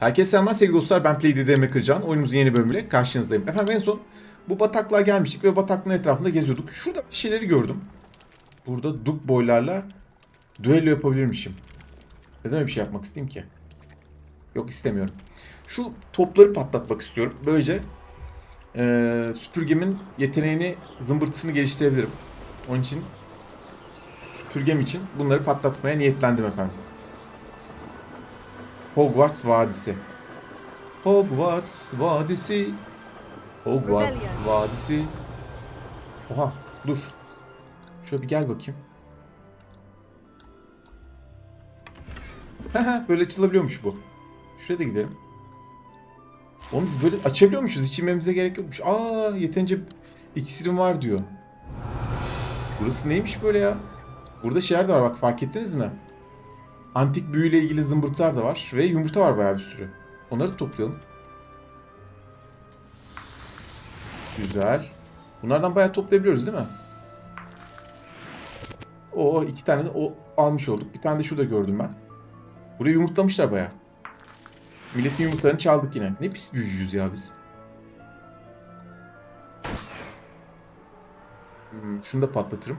Herkese selamlar sevgili dostlar. Ben PlayDDM Kırcan. Oyunumuzun yeni bölümüyle karşınızdayım. Efendim en son bu bataklığa gelmiştik ve bataklığın etrafında geziyorduk. Şurada bir şeyleri gördüm. Burada duk boylarla düello yapabilirmişim. Neden öyle bir şey yapmak isteyeyim ki? Yok istemiyorum. Şu topları patlatmak istiyorum. Böylece eee süpürgemin yeteneğini, zımbırtısını geliştirebilirim. Onun için süpürgem için bunları patlatmaya niyetlendim efendim. Hogwarts Vadisi. Hogwarts Vadisi. Hogwarts. Vadisi. Oha dur. Şöyle bir gel bakayım. Böyle açılabiliyormuş bu. Şuraya da gidelim. Oğlum biz böyle açabiliyormuşuz. Hiç inmemize gerek yokmuş. Aa yeterince iksirim var diyor. Burası neymiş böyle ya? Burada şeyler de var bak fark ettiniz mi? Antik büyüyle ilgili zımbırtılar da var. Ve yumurta var bayağı bir sürü. Onları da toplayalım. Güzel. Bunlardan bayağı toplayabiliyoruz değil mi? O iki tane de o almış olduk. Bir tane de şurada gördüm ben. Burayı yumurtlamışlar bayağı. Milletin yumurtalarını çaldık yine. Ne pis büyücüyüz ya biz. Hmm, şunu da patlatırım.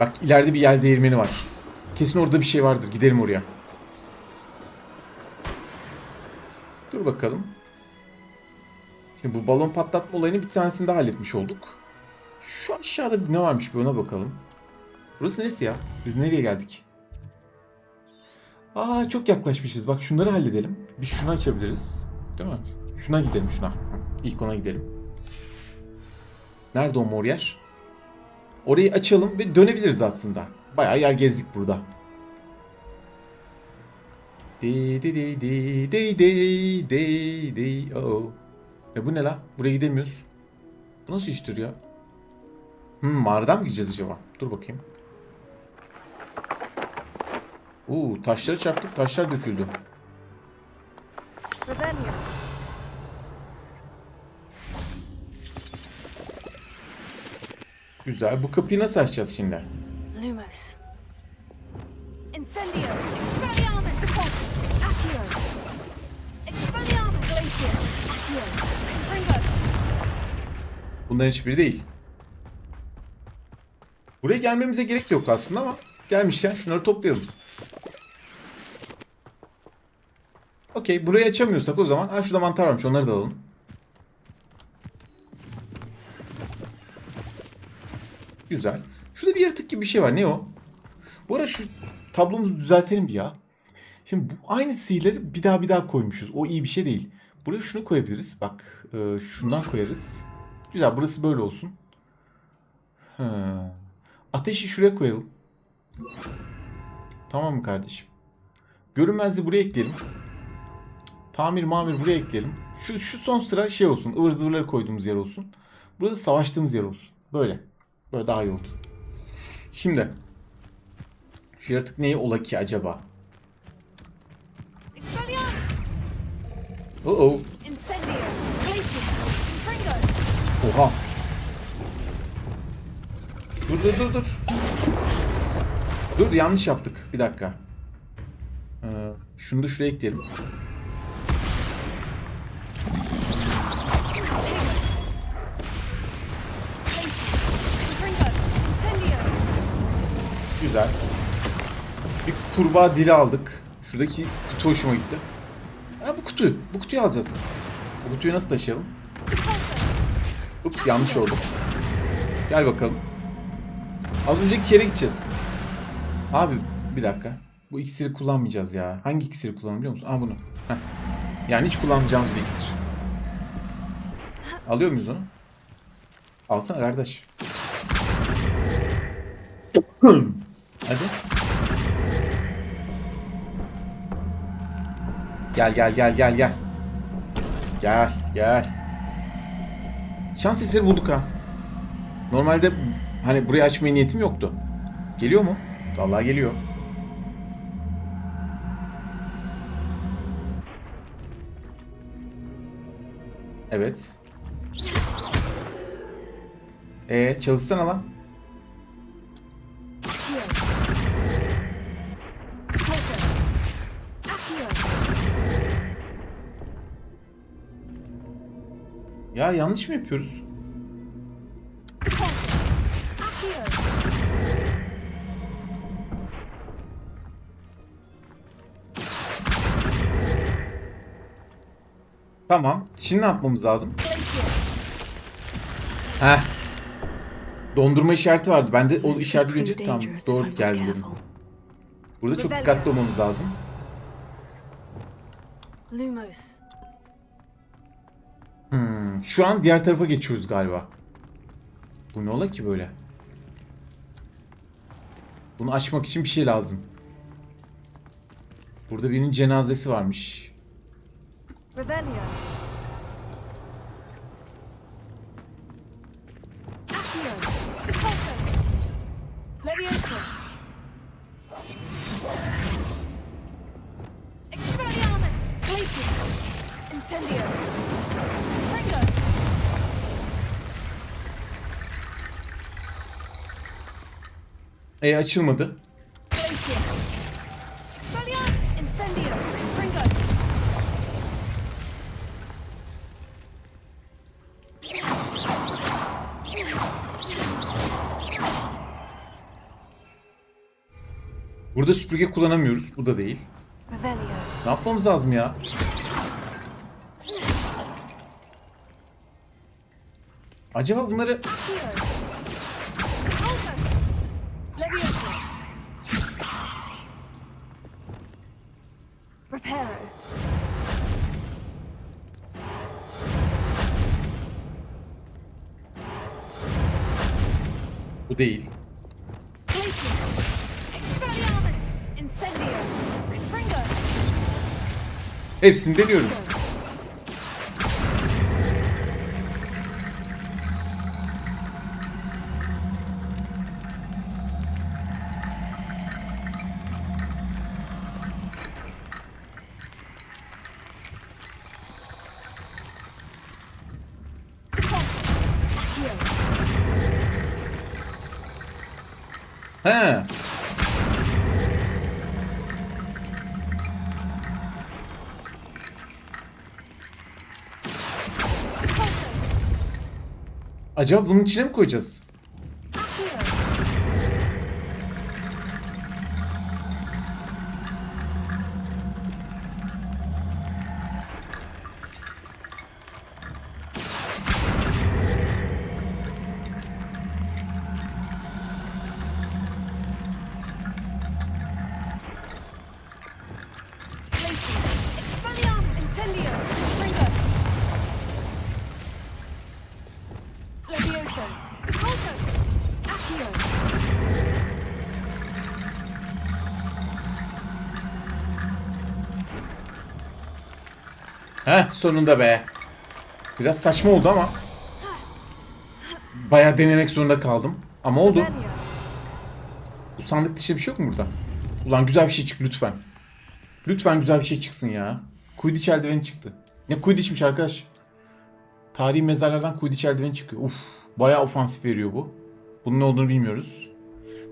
Bak ileride bir yel değirmeni var. Kesin orada bir şey vardır. Gidelim oraya. Dur bakalım. Şimdi bu balon patlatma olayını bir tanesini daha halletmiş olduk. Şu aşağıda ne varmış bir ona bakalım. Burası neresi ya? Biz nereye geldik? Aa çok yaklaşmışız. Bak şunları halledelim. Bir şunu açabiliriz. Değil mi? Şuna gidelim şuna. İlk ona gidelim. Nerede o mor yer? Orayı açalım ve dönebiliriz aslında. Bayağı yer gezdik burada. Di di di di di di di di oh. Ya bu ne la? Buraya gidemiyoruz. Bu nasıl iştir ya? Hmm, mağaradan mı gideceğiz acaba? Dur bakayım. Oo, taşları çarptık, taşlar döküldü. Rebellion. Güzel. Bu kapıyı nasıl açacağız şimdi? Lumos. Incendio. Expelliarmus. Deposit. Accio. Expelliarmus. Glacius. Accio. Fringo. Bunların hiçbiri değil. Buraya gelmemize gerek yok aslında ama gelmişken şunları toplayalım. Okey burayı açamıyorsak o zaman ha şurada mantar varmış onları da alalım. Güzel. Şurada bir yaratık gibi bir şey var. Ne o? Bu ara şu tablomuzu düzeltelim bir ya. Şimdi bu aynı sihirleri bir daha bir daha koymuşuz. O iyi bir şey değil. Buraya şunu koyabiliriz. Bak e, şundan koyarız. Güzel burası böyle olsun. Ha. Ateşi şuraya koyalım. Tamam mı kardeşim? Görünmezliği buraya ekleyelim. Tamir mamir buraya ekleyelim. Şu, şu son sıra şey olsun. ıvır zıvırları koyduğumuz yer olsun. Burada savaştığımız yer olsun. Böyle. Böyle daha iyi oldu. Şimdi. Şu yaratık neyi ola ki acaba? Expelliarmus. Oh oh. Oha. Dur dur dur dur. Dur yanlış yaptık. Bir dakika. Ee, şunu da şuraya ekleyelim. Güzel. Bir kurbağa dili aldık. Şuradaki kutu hoşuma gitti. Ha bu kutu. Bu kutuyu alacağız. Bu kutuyu nasıl taşıyalım? Ups yanlış oldu. Gel bakalım. Az önceki yere gideceğiz. Abi bir dakika. Bu iksiri kullanmayacağız ya. Hangi iksiri kullanalım biliyor musun? Aa bunu. Heh. Yani hiç kullanmayacağımız bir iksir. Alıyor muyuz onu? Alsana kardeş. Hadi. Gel gel gel gel gel. Gel gel. Şans eseri bulduk ha. Normalde hani burayı açmaya niyetim yoktu. Geliyor mu? Vallahi geliyor. Evet. E çalışsana lan. Ya yanlış mı yapıyoruz? Tamam. Şimdi ne yapmamız lazım? Heh. Dondurma işareti vardı. Ben de o işareti görünce tam doğru geldi dedim. Burada çok dikkatli olmamız lazım. Lumos. Hmm, şu an diğer tarafa geçiyoruz galiba. Bu ne ola ki böyle? Bunu açmak için bir şey lazım. Burada birinin cenazesi varmış. Revelio. E açılmadı. Burada süpürge kullanamıyoruz. Bu da değil. Ne yapmamız lazım ya? Acaba bunları... değil. Hepsini deniyorum. He. Acaba bunun içine mi koyacağız? Heh sonunda be. Biraz saçma oldu ama. Bayağı denemek zorunda kaldım. Ama oldu. Bu sandık dışı bir şey yok mu burada? Ulan güzel bir şey çık lütfen. Lütfen güzel bir şey çıksın ya. Quidditch eldiveni çıktı. Ne Quidditch'miş arkadaş. Tarihi mezarlardan Quidditch eldiveni çıkıyor. Uf, bayağı ofansif veriyor bu. Bunun ne olduğunu bilmiyoruz.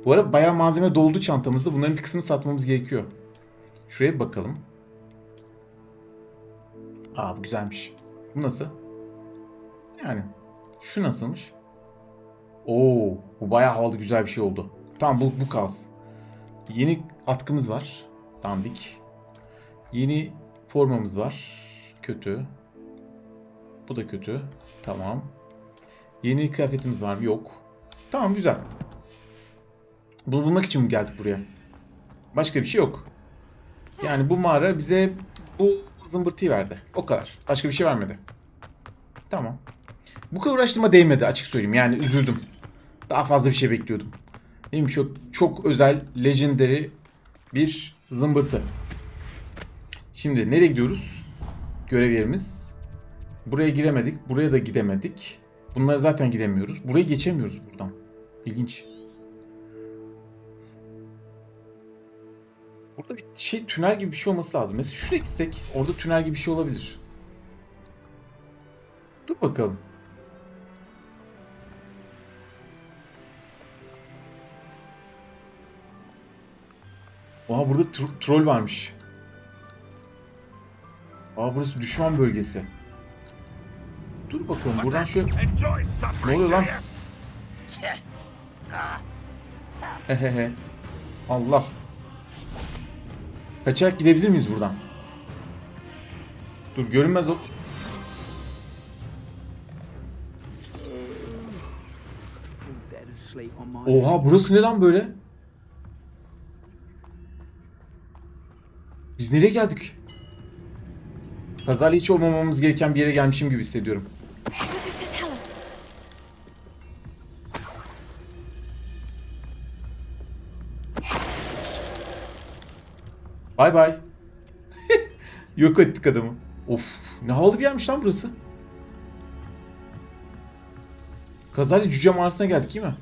Bu arada bayağı malzeme doldu çantamızda. Bunların bir kısmını satmamız gerekiyor. Şuraya bir bakalım. Aa bu güzelmiş. Bu nasıl? Yani şu nasılmış? Oo, bu bayağı havalı güzel bir şey oldu. Tamam bu, bu kalsın. Yeni atkımız var. Dandik. Yeni formamız var. Kötü. Bu da kötü. Tamam. Yeni kıyafetimiz var mı? Yok. Tamam güzel. Bunu bulmak için mi geldik buraya? Başka bir şey yok. Yani bu mağara bize bu zımbırtıyı verdi. O kadar. Başka bir şey vermedi. Tamam. Bu kadar uğraştığıma değmedi açık söyleyeyim. Yani üzüldüm. Daha fazla bir şey bekliyordum. Benim çok çok özel, legendary bir zımbırtı. Şimdi nereye gidiyoruz? Görev yerimiz. Buraya giremedik. Buraya da gidemedik. Bunları zaten gidemiyoruz. Burayı geçemiyoruz buradan. İlginç. farklı bir şey tünel gibi bir şey olması lazım. Mesela şuraya gitsek orada tünel gibi bir şey olabilir. Dur bakalım. Oha burada tro troll varmış. Aa burası düşman bölgesi. Dur bakalım buradan şu... Ne oluyor lan? Hehehe. Allah. Kaçarak gidebilir miyiz buradan? Dur görünmez o. Dead asleep on my Oha burası ne lan böyle? Biz nereye geldik? Kazayla hiç olmamamız gereken bir yere gelmişim gibi hissediyorum. Bay bay. Yok ettik adamı. Of ne havalı bir yermiş lan burası. Kazayla cüce mağarasına geldik değil mi?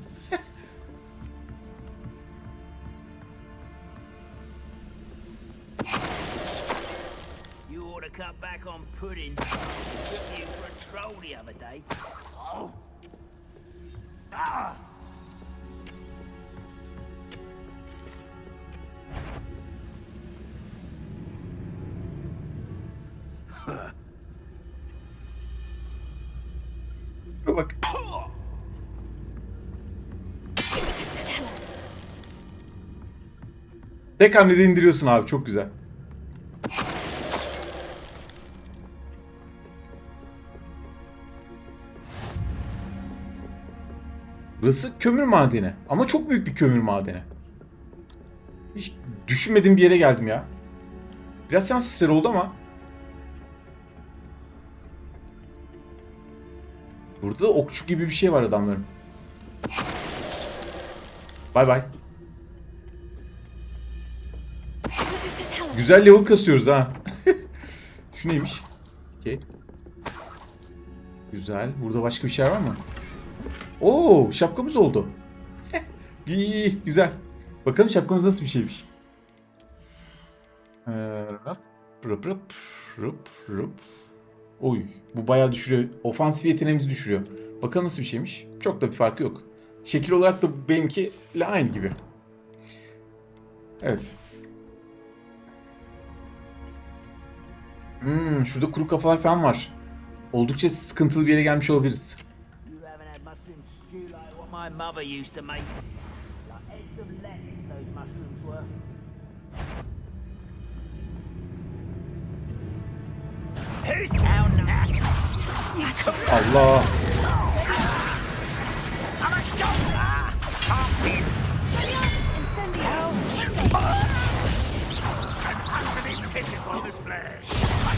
Tek hamlede indiriyorsun abi çok güzel. Burası kömür madeni. Ama çok büyük bir kömür madeni. Hiç düşünmediğim bir yere geldim ya. Biraz şans oldu ama. Burada da okçu gibi bir şey var adamların. Bay bay. Güzel level kasıyoruz ha. Şu neymiş? Okey. Güzel. Burada başka bir şey var mı? Oo, şapkamız oldu. İyi, güzel. Bakalım şapkamız nasıl bir şeymiş. Ee, rıp, rıp, rıp, rıp. Oy, bu bayağı düşürüyor. Ofansif yeteneğimizi düşürüyor. Bakalım nasıl bir şeymiş. Çok da bir farkı yok. Şekil olarak da benimkiyle aynı gibi. Evet. Hmm, şurada kuru kafalar falan var. Oldukça sıkıntılı bir yere gelmiş olabiliriz. Allah.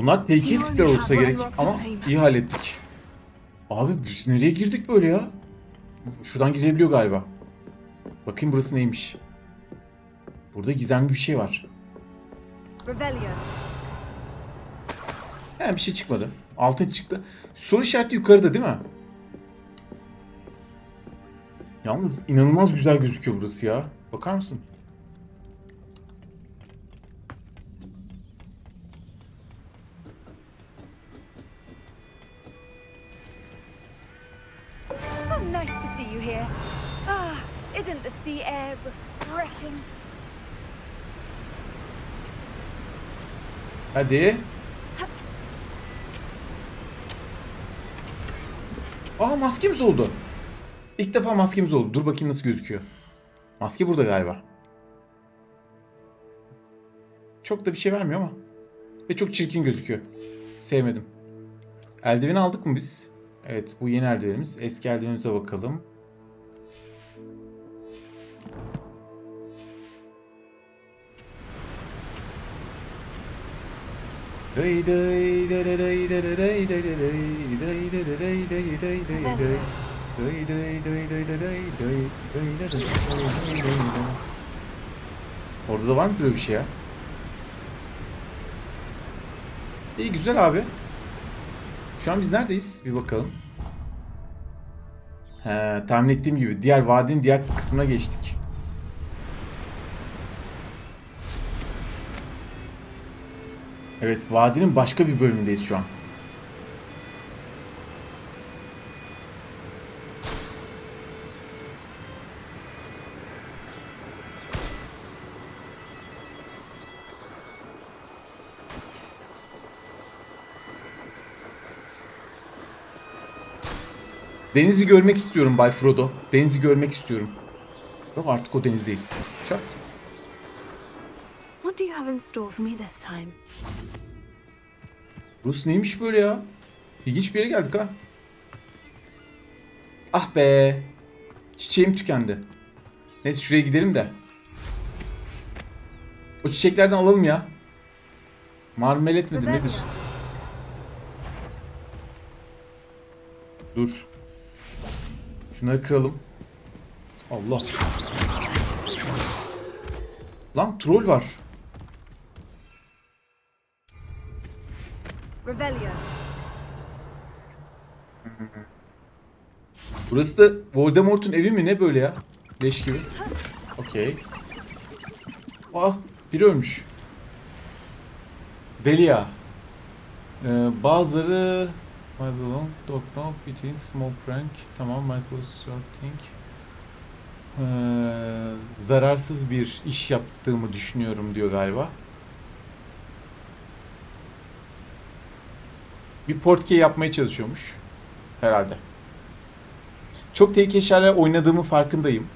Bunlar tehlikeli tipler olsa gerek ama iyi hallettik. Abi biz nereye girdik böyle ya? Şuradan girebiliyor galiba. Bakayım burası neymiş. Burada gizemli bir şey var. He bir şey çıkmadı. Altın çıktı. Soru işareti yukarıda değil mi? Yalnız inanılmaz güzel gözüküyor burası ya. Bakar mısın? Here. Ah, isn't the sea air refreshing? Hadi. Aa maskemiz oldu. İlk defa maskemiz oldu. Dur bakayım nasıl gözüküyor. Maske burada galiba. Çok da bir şey vermiyor ama. Ve çok çirkin gözüküyor. Sevmedim. Eldiveni aldık mı biz? Evet bu yeni eldivenimiz. Eski eldivenimize bakalım. Day day day day day day day day day day day day day. Orada da var mı böyle bir şey ya? İyi güzel abi. Şu an biz neredeyiz? Bir bakalım. He, tahmin ettiğim gibi diğer vadinin diğer kısmına geçtik. Evet, vadinin başka bir bölümündeyiz şu an. Denizi görmek istiyorum Bay Frodo. Denizi görmek istiyorum. Artık o denizdeyiz. Çat. You have in store for me this time? Burası neymiş böyle ya? İlginç bir yere geldik ha. Ah be. Çiçeğim tükendi. Neyse şuraya gidelim de. O çiçeklerden alalım ya. Marmelet midir nedir? Dur. Şunları kıralım. Allah. Lan troll var. Revelio. Burası da Voldemort'un evi mi ne böyle ya? Leş gibi. Okey. Ah biri ölmüş. Velia. Ee, bazıları My belong, dog no, between small prank. Tamam, Michael Sorting. Ee, zararsız bir iş yaptığımı düşünüyorum diyor galiba. Bir portkey yapmaya çalışıyormuş. Herhalde. Çok tehlikeli şeyler oynadığımın farkındayım.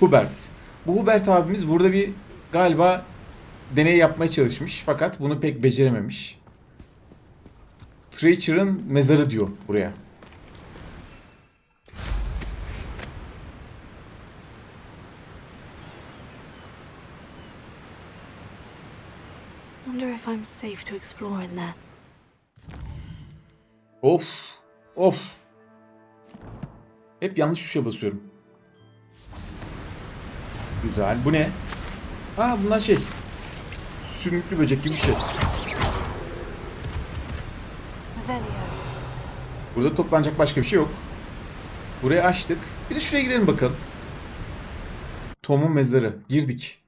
Hubert. Bu Hubert abimiz burada bir galiba deney yapmaya çalışmış fakat bunu pek becerememiş. Treacher'ın mezarı diyor buraya. Wonder if I'm safe to explore in there. Of. Of. Hep yanlış tuşa basıyorum. Güzel. Bu ne? Ha bunlar şey. Sümüklü böcek gibi bir şey. Burada toplanacak başka bir şey yok. Burayı açtık. Bir de şuraya girelim bakalım. Tom'un mezarı. Girdik.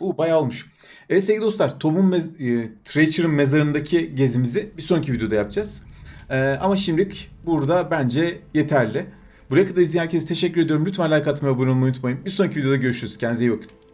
Bu bayağı olmuş. Evet sevgili dostlar, Tom'un mez e, Treacher'ın mezarındaki gezimizi bir sonraki videoda yapacağız. E, ama şimdilik burada bence yeterli. Buraya kadar izleyen herkese teşekkür ediyorum. Lütfen like atmayı, abone olmayı unutmayın. Bir sonraki videoda görüşürüz. Kendinize iyi bakın.